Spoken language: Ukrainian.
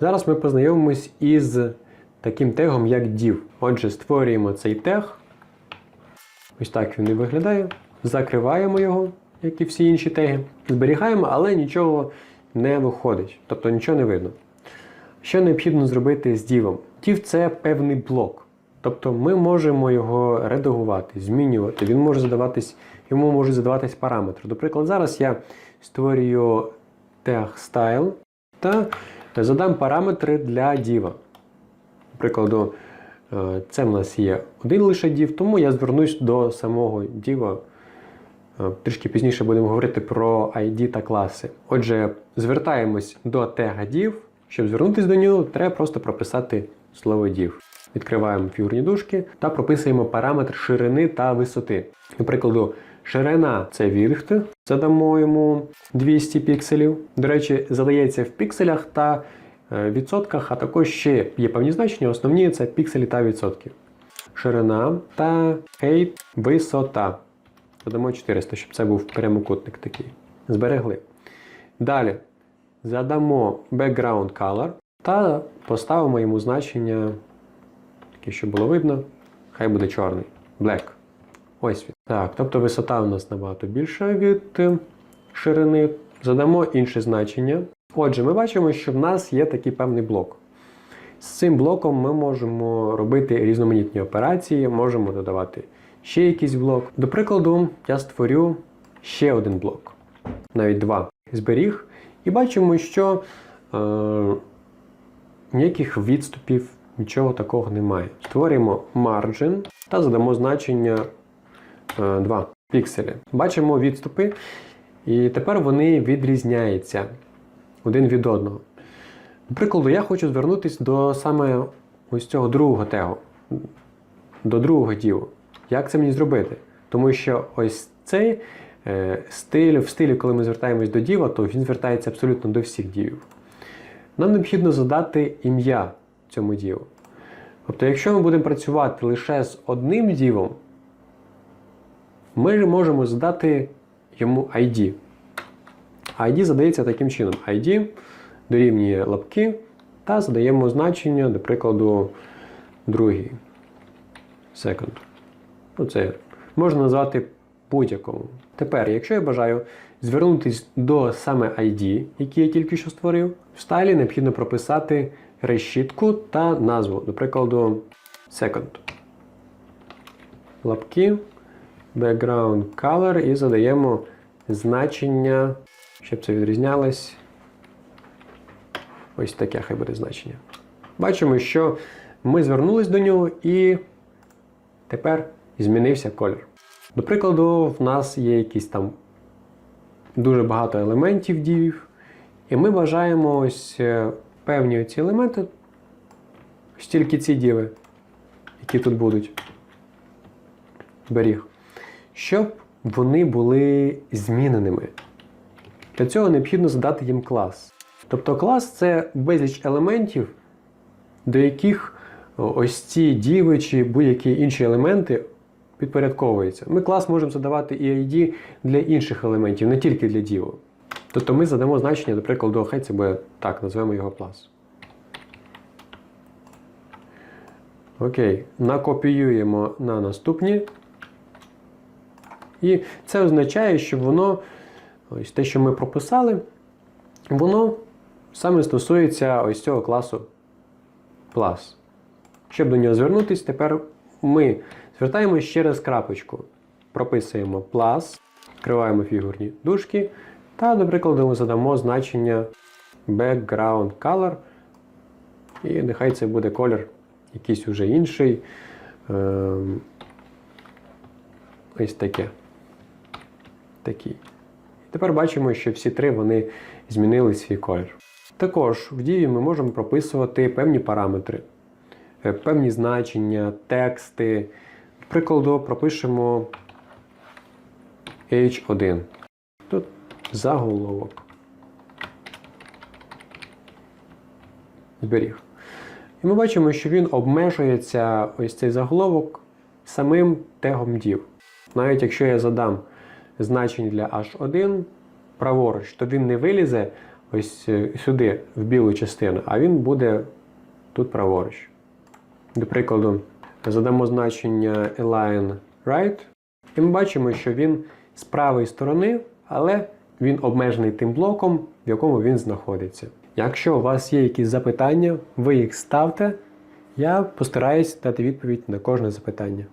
Зараз ми познайомимось із таким тегом, як div. Отже, створюємо цей тег. Ось так він і виглядає. Закриваємо його, як і всі інші теги. Зберігаємо, але нічого не виходить, тобто нічого не видно. Що необхідно зробити з дівом? Дів це певний блок. Тобто ми можемо його редагувати, змінювати. Він може задаватись, йому можуть задаватись параметри. Наприклад, зараз я створюю тег style та задам параметри для діва. Наприклад, е, це в нас є один лише дів, тому я звернусь до самого діва. Е, Трішки пізніше будемо говорити про ID та класи. Отже, звертаємось до тега div. Щоб звернутися до нього, треба просто прописати слово div. Відкриваємо фігурні дужки та прописуємо параметр ширини та висоти. Наприклад, ширина це вірхт, задамо йому 200 пікселів. До речі, задається в пікселях та е, відсотках, а також ще є певні значення. Основні це пікселі та відсотки. Ширина та height – висота. Додамо 400, щоб це був прямокутник такий. Зберегли. Далі задамо background color та поставимо йому значення, таке, щоб було видно. Хай буде чорний. Black. Ось він. Так, тобто висота у нас набагато більша від е, ширини. Задамо інше значення. Отже, ми бачимо, що в нас є такий певний блок. З цим блоком ми можемо робити різноманітні операції, можемо додавати ще якийсь блок. До прикладу, я створю ще один блок, навіть два. Зберіг, і бачимо, що е, ніяких відступів, нічого такого немає. Створюємо margin та задамо значення 2 пікселі. Бачимо відступи, і тепер вони відрізняються один від одного. До прикладу, я хочу звернутися до саме ось цього другого тегу, до другого діву. Як це мені зробити? Тому що ось цей е, стиль, в стилі, коли ми звертаємось до діва, то він звертається абсолютно до всіх дівів. Нам необхідно задати ім'я цьому діву. Тобто, якщо ми будемо працювати лише з одним дівом, ми можемо задати йому ID. ID задається таким чином: ID дорівнює лапки та задаємо значення, до прикладу, другий. Second. Ну, можна назвати будь-якому. Тепер, якщо я бажаю звернутися до саме ID, який я тільки що створив, в стайлі необхідно прописати решітку та назву, до прикладу, second. Лапки, background color і задаємо значення, щоб це відрізнялось. Ось таке хай буде значення. Бачимо, що ми звернулись до нього і тепер змінився колір. До прикладу, в нас є якісь там дуже багато елементів дівів, і ми бажаємо ось е, певні ці елементи, ось тільки ці діви, які тут будуть. Беріг. Щоб вони були зміненими. Для цього необхідно задати їм клас. Тобто клас це безліч елементів, до яких ось ці діви чи будь-які інші елементи підпорядковуються. Ми клас можемо задавати і ID для інших елементів, не тільки для діву. Тобто ми задамо значення, до прикладу, хай це буде так, назвемо його клас. Окей, накопіюємо на наступні. І це означає, що воно, ось те, що ми прописали, воно саме стосується ось цього класу клас. Щоб до нього звернутися, тепер ми звертаємося через крапочку. Прописуємо plus, відкриваємо фігурні дужки, та, до прикладу, ми задамо значення background color. І нехай це буде колір якийсь уже інший. Ем, ось таке. Такий. Тепер бачимо, що всі три вони змінили свій колір. Також в дії ми можемо прописувати певні параметри, е, певні значення, тексти. Прикладу, пропишемо H1. Тут заголовок. Зберіг. І ми бачимо, що він обмежується ось цей заголовок самим тегом div. Навіть якщо я задам значення для H1 праворуч, то він не вилізе ось е, сюди, в білу частину, а він буде тут праворуч. До прикладу, задамо значення align right, і ми бачимо, що він з правої сторони, але він обмежений тим блоком, в якому він знаходиться. Якщо у вас є якісь запитання, ви їх ставте. Я постараюсь дати відповідь на кожне запитання.